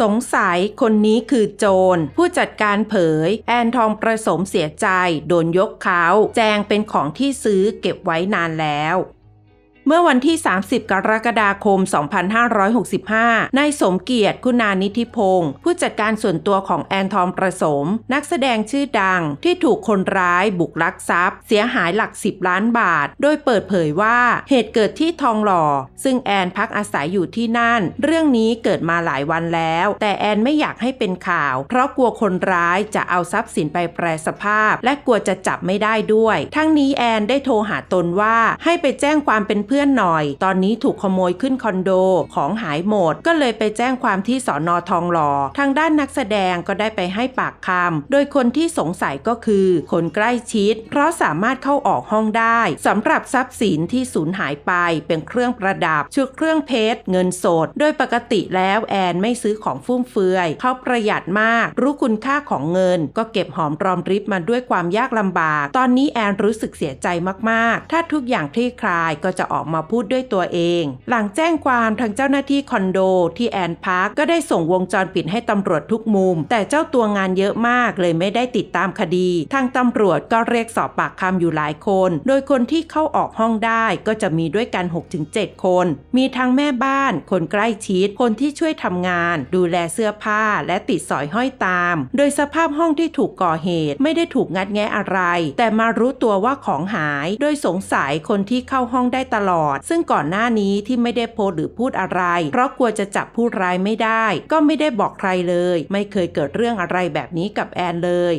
สงสัยคนนี้คือโจร ผู้จัดการเผย แอนทองประสมเสียใจ โดนยกเขา แจงเป็นของที่ซื้อเก็บไว้นานแล้ว เมื่อวันที่ 30 กรกฎาคม 2565 นายสมเกียรติคุณานิธิพงศ์ผู้จัดการส่วนตัวของแอนทองประสม นักแสดงชื่อดังที่ถูกคนร้ายบุกลักทรัพย์ เสียหายหลัก 10 ล้านบาท โดยเปิดเผยว่าเหตุเกิดที่ทองหล่อ ซึ่งแอนพักอาศัยอยู่ที่นั่น เรื่องนี้เกิดมาหลายวันแล้ว แต่แอนไม่อยากให้เป็นข่าว เพราะกลัวคนร้ายจะเอาทรัพย์สินไปแปรสภาพ และกลัวจะจับไม่ได้ด้วย ทั้งนี้แอนได้โทรหาตนว่าให้ไปแจ้งความเป็นเพื่อนหน่อย ตอนนี้ถูกขโมยขึ้นคอนโดของหายหมด ก็เลยไปแจ้งความที่สอนอทองหล่อทางด้านนักแสดงก็ได้ไปให้ปากคำโดยคนที่สงสัยก็คือ คนใกล้ชิด เพราะสามารถเข้าออกห้องได้สำหรับทรัพย์สินที่สูญหายไปเป็นเครื่องประดับชุดเครื่องเพชรเงินสด โดยปกติแล้วแอนไม่ซื้อของฟุ่มเฟือยเขาประหยัดมาก รู้คุณค่าของเงิน ก็เก็บหอมรอมริบมาด้วยความยากลำบาก ตอนนี้แอนรู้สึกเสียใจมากๆ ถ้าทุกอย่างคลี่คลายก็จะออกมาพูดด้วยตัวเอง หลังแจ้งความทางเจ้าหน้าที่คอนโดที่แอนพักก็ได้ส่งวงจรปิดให้ตำรวจทุกมุม แต่เจ้าตัวงานเยอะมากเลยไม่ได้ติดตามคดี ทางตำรวจก็เรียกสอบปากคำอยู่หลายคน โดยคนที่เข้าออกห้องได้ก็จะมีด้วยกัน 6-7 คน มีทั้งแม่บ้าน คนใกล้ชิด คนที่ช่วยทำงาน ดูแลเสื้อผ้าและติดสอยห้อยตาม โดยสภาพห้องที่ถูกก่อเหตุไม่ได้ถูกงัดแงะอะไร แต่มารู้ตัวว่าของหาย โดยสงสัยคนที่เข้าห้องได้ตลอดซึ่งก่อนหน้านี้ที่ไม่ได้โพสหรือพูดอะไร เพราะกลัวจะจับผู้ร้ายไม่ได้ ก็ไม่ได้บอกใครเลย ไม่เคยเกิดเรื่องอะไรแบบนี้กับแอนเลย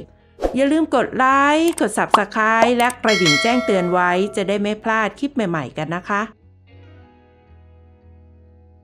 อย่าลืมกดไลค์ กด Subscribe และกระดิ่งแจ้งเตือนไว้ จะได้ไม่พลาดคลิปใหม่ ๆ กันนะคะ